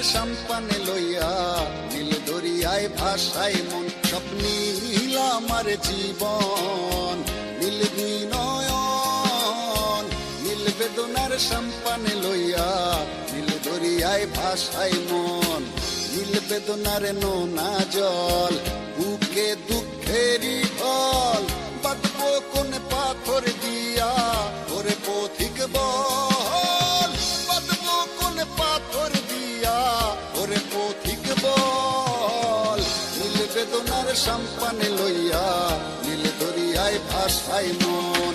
সম্পানে লইয়া নীল দরিয়ায় ভাষায় মন স্বপ্নীল আমার জীবন। নীল দুই নয়ন নীল বেদনার সম্পানে লইয়া নীল দরিয়ায় ভাষায় মন। নীল বেদনার নোনা জল, বুকে দুঃখেরই পথিক বল। নীল বেদনার সম্পানে লইয়া নীল দরিয়ায় ভাষায় মন।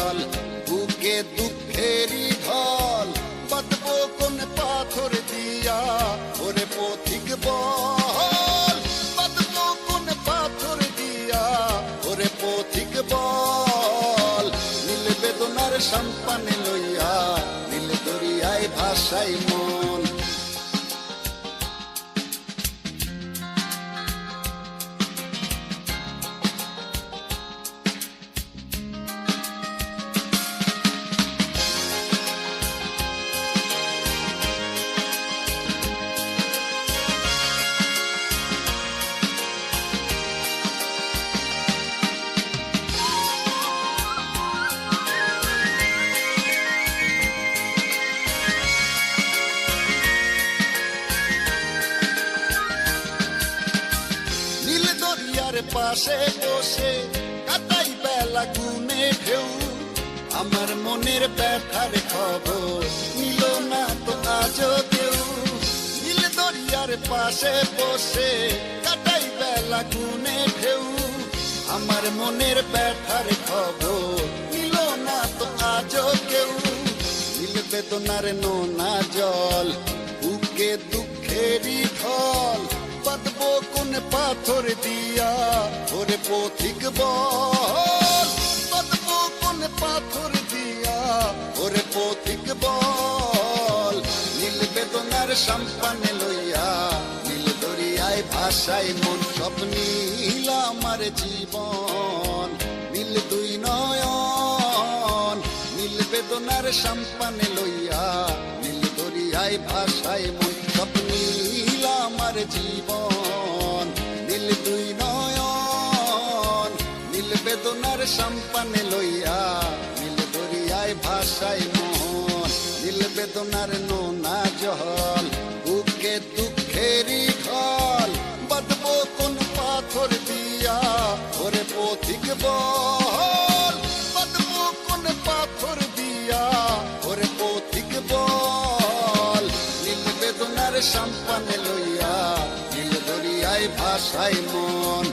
দিয়া ওরে পথিক বল। বাঁধবো কোন পাথর দিয়া ওরে পথিক বল। নীল বেদনার সম্পানে পাশে বসে কাটাই বেলা গুনে ঢেউ। আমার মনের ব্যথার খবর নিল না তো আজও কেউ। নীল দরিয়ার পাশে বসে কাটাই বেলা গুনে ঢেউ। আমার মনের ব্যথার খবর নিল না তো আজও কেউ। নীল বেদনার নোনা জল, বুকে দুঃখেরই বাঁধবো কোন পাথর দিয়া। ওরে পথিক বল বাঁধবো কোন পাথর দিয়া। ওরে পথিক বল, নীল বেদনার সম্পানে লইয়া, নীল দরিয়ায় ভাষায় মন স্বপ্নীল আমার জীবন। নীল দুই নয়ন, নীল বেদনার সম্পানে লইয়া, নীল দরিয়ায় ভাষায় মন স্বপ্নীল আমার জীবন। বেদনার সম্পানে লইয়া, নীল দরিয়ায় ভাষায় মন। নীল বেদনার নোনা জল, বুকে দুঃখেরই ঢল। বাঁধবো কোন পাথর দিয়া ওরে পথিক বল। বাঁধবো কোন পাথর দিয়া ওরে পথিক বল। নীল বেদনার সম্পানে লইয়া, নীল দরিয়ায় ভাষায় মন।